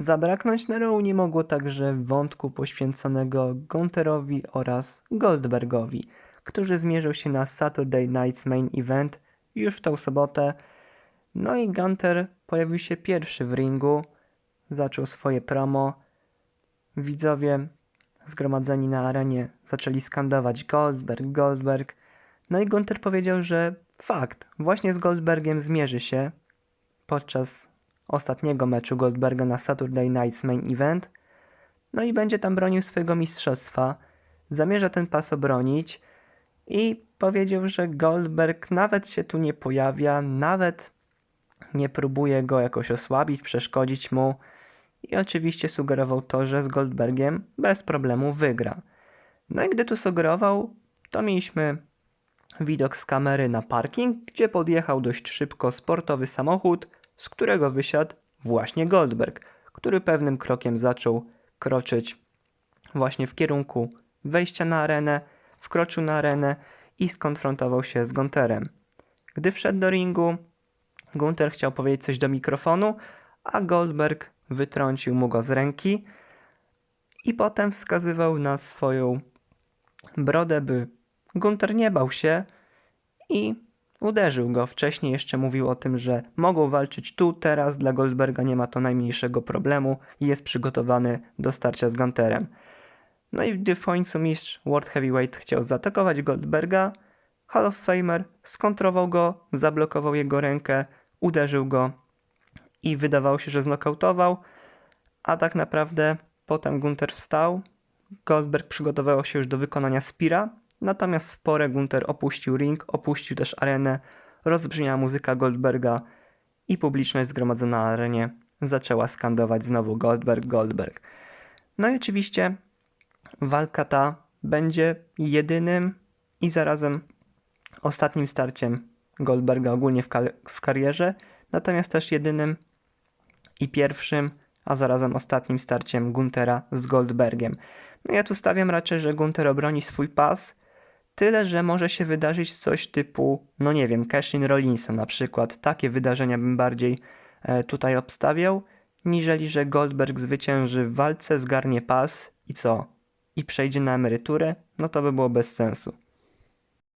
Zabraknąć na Raw nie mogło także wątku poświęconego Gunterowi oraz Goldbergowi, którzy zmierzą się na Saturday Night's Main Event już w tą sobotę. No i Gunter pojawił się pierwszy w ringu, zaczął swoje promo. Widzowie zgromadzeni na arenie zaczęli skandować Goldberg, Goldberg. No i Gunter powiedział, że fakt, właśnie z Goldbergiem zmierzy się podczas ostatniego meczu Goldberga na Saturday Night's Main Event. No i będzie tam bronił swojego mistrzostwa. Zamierza ten pas obronić i powiedział, że Goldberg nawet się tu nie pojawia, nawet nie próbuje go jakoś osłabić, przeszkodzić mu. I oczywiście sugerował to, że z Goldbergiem bez problemu wygra. No i gdy tu sugerował, to mieliśmy widok z kamery na parking, gdzie podjechał dość szybko sportowy samochód, z którego wysiadł właśnie Goldberg, który pewnym krokiem zaczął kroczyć właśnie w kierunku wejścia na arenę, wkroczył na arenę i skonfrontował się z Gunterem. Gdy wszedł do ringu, Gunter chciał powiedzieć coś do mikrofonu, a Goldberg wytrącił mu go z ręki i potem wskazywał na swoją brodę, by Gunter nie bał się i uderzył go. Wcześniej jeszcze mówił o tym, że mogą walczyć tu, teraz. Dla Goldberga nie ma to najmniejszego problemu i jest przygotowany do starcia z Gunterem. No i gdy w końcu mistrz World Heavyweight chciał zaatakować Goldberga, Hall of Famer skontrował go, zablokował jego rękę, uderzył go i wydawało się, że znokautował, a tak naprawdę potem Gunter wstał. Goldberg przygotował się już do wykonania Spira, natomiast w porę Gunter opuścił ring, opuścił też arenę, rozbrzmiała muzyka Goldberga i publiczność zgromadzona na arenie zaczęła skandować znowu Goldberg, Goldberg. No i oczywiście walka ta będzie jedynym i zarazem ostatnim starciem Goldberga ogólnie w, ka- w karierze, natomiast też jedynym i pierwszym, a zarazem ostatnim starciem Guntera z Goldbergiem. No ja tu stawiam raczej, że Gunter obroni swój pas, tyle że może się wydarzyć coś typu, no nie wiem, Cashin Rollinsa na przykład. Takie wydarzenia bym bardziej e, tutaj obstawiał, niżeli że Goldberg zwycięży w walce, zgarnie pas i co? I przejdzie na emeryturę? No to by było bez sensu.